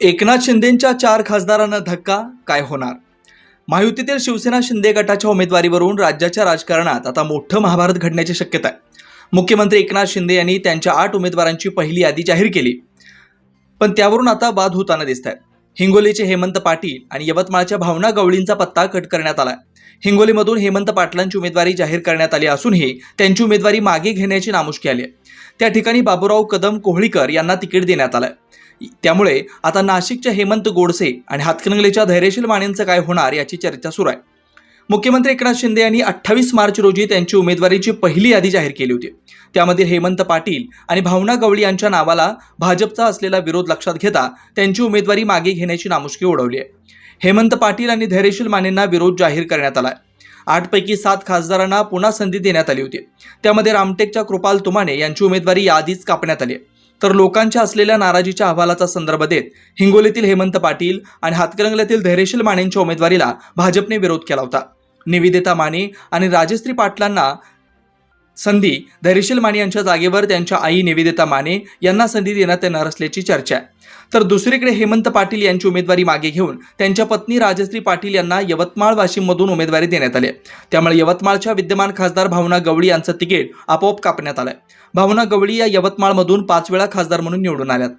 एकनाथ शिंदेंच्या चार खासदारांना धक्का काय होणार? महायुतीतील शिवसेना शिंदे गटाच्या उमेदवारीवरून राज्याच्या राजकारणात आता मोठं महाभारत घडण्याची शक्यता आहे. मुख्यमंत्री एकनाथ शिंदे यांनी त्यांच्या आठ उमेदवारांची पहिली यादी जाहीर केली. पण त्यावरून आता वाद होताना दिसत आहेत हिंगोलीचे हेमंत पाटील आणि यवतमाळच्या भावना गवळींचा पत्ता कट करण्यात आला हिंगोलीमधून हेमंत पाटलांची उमेदवारी जाहीर करण्यात आली असूनही त्यांची उमेदवारी मागे घेण्याची नामुष्की आली आहे. त्या ठिकाणी बाबूराव कदम कोहळीकर यांना तिकीट देण्यात आलं त्यामुळे आता नाशिकच्या हेमंत गोडसे आणि हातकणंगलेच्या धैर्यशील मानेंचं काय होणार याची चर्चा सुरू आहे. मुख्यमंत्री एकनाथ शिंदे यांनी अठ्ठावीस मार्च रोजी त्यांची उमेदवारीची पहिली यादी जाहीर केली होती. त्यामध्ये हेमंत पाटील आणि भावना गवळी यांच्या नावाला भाजपचा असलेला विरोध लक्षात घेता त्यांची उमेदवारी मागे घेण्याची नामुष्की उडवली आहे. हेमंत पाटील आणि धैर्यशील मानेंना विरोध जाहीर करण्यात आला आठपैकी सात खासदारांना पुन्हा संधी देण्यात आली होती. त्यामध्ये रामटेकच्या कृपाल तुमाने यांची उमेदवारी याआधीच कापण्यात आली तर लोकांच्या असलेल्या नाराजीच्या अहवालाचा संदर्भ देत हिंगोलीतील हेमंत पाटील आणि हातकरंगल्यातील धैर्यशील मानेंच्या उमेदवारीला भाजपने विरोध केला होता. निवेदिता माने आणि राजश्री पाटलांना संधी धैर्यशील माने यांच्या जागेवर त्यांच्या आई निवेदिता माने यांना संधी देण्यात येणार असल्याची चर्चा आहे. तर दुसरीकडे हेमंत पाटील यांची उमेदवारी मागे घेऊन त्यांच्या पत्नी राजश्री पाटील यांना यवतमाळ वाशिममधून उमेदवारी देण्यात आली त्यामुळे यवतमाळच्या विद्यमान खासदार भावना गवळी यांचं तिकीट आपोआप कापण्यात आलंय. भावना गवळी या यवतमाळमधून पाच वेळा खासदार म्हणून निवडून आल्यात.